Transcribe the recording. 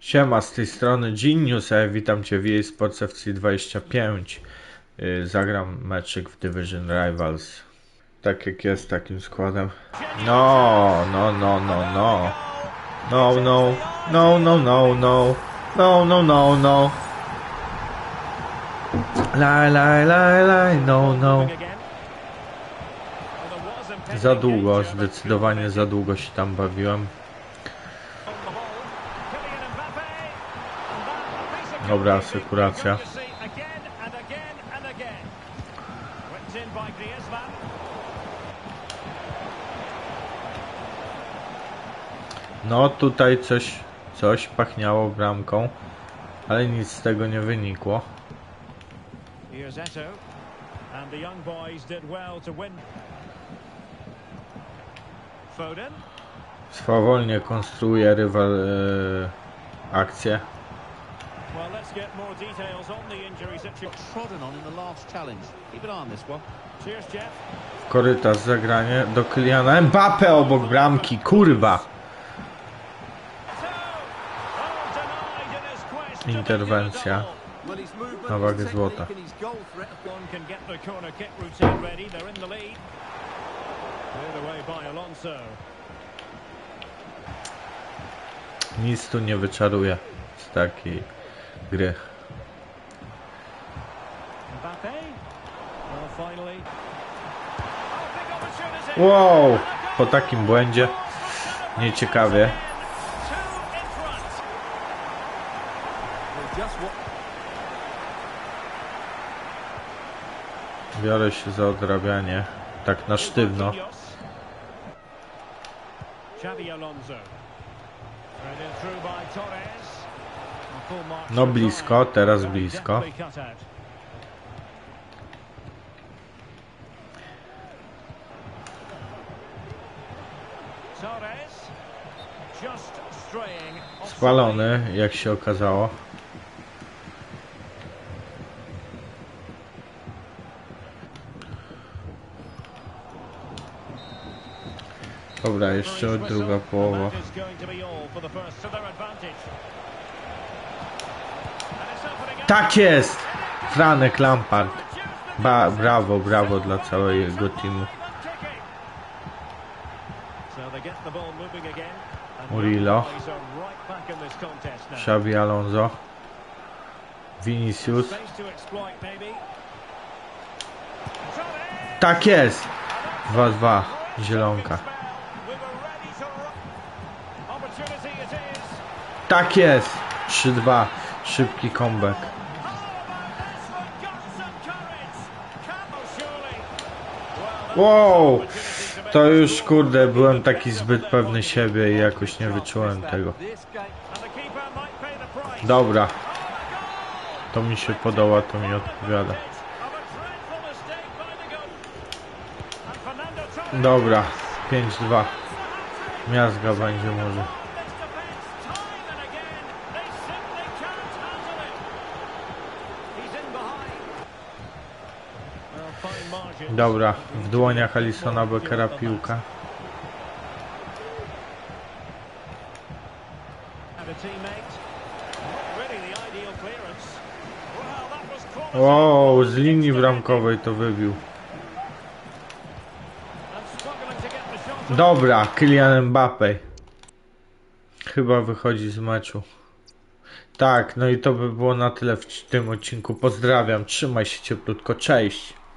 Siema, z tej strony Genius, a ja witam Cię w jej Sports FC 25. Yy, Zagram meczyk w Division Rivals. Tak jak jest, takim składem. No, no, no, no, no. No, no, no, no, no, no. No, no, no, no. Laj, laj, laj, laj, no, no. Za długo, zdecydowanie za długo się tam bawiłem. Dobra asekuracja. No tutaj coś, coś pachniało bramką, ale nic z tego nie wynikło. And the young boys did well to win. Foden. Swawolnie konstruuje rywal e, akcję. Well, let's get more details on the injury situation. trodden on in the last challenge. Keep an eye on this one. Cheers, Jeff. Korytarz zagranie do Kyliana Mbappe obok bramki, kurwa! Interwencja. Na wagę złota. Nic tu nie wyczaruje z takiej opportunity. Wow! Po takim błędzie nieciekawie. Biorę się za odrabianie. Tak na sztywno. Xavi Alonso. Through by Torres. No blisko, teraz blisko. Spalony, jak się okazało. Dobra, jeszcze druga połowa. Tak jest! Franek Lampard. Ba brawo, brawo dla całego teamu. Murillo. Xabi Alonso. Vinicius. Tak jest! 2-2. Zielonka. Tak jest! 3-2. Szybki comeback. Wow! to już kurde, byłem taki zbyt pewny siebie i jakoś nie wyczułem tego. Dobra. To mi się podoba, to mi odpowiada. Dobra. 5-2. Miazga będzie może. Dobra. W dłoniach Alisona Beckera piłka. Wow, z linii bramkowej to wybił. Dobra, Kylian Mbappe. Chyba wychodzi z meczu. Tak, no i to by było na tyle w tym odcinku. Pozdrawiam, trzymaj się cieplutko, cześć.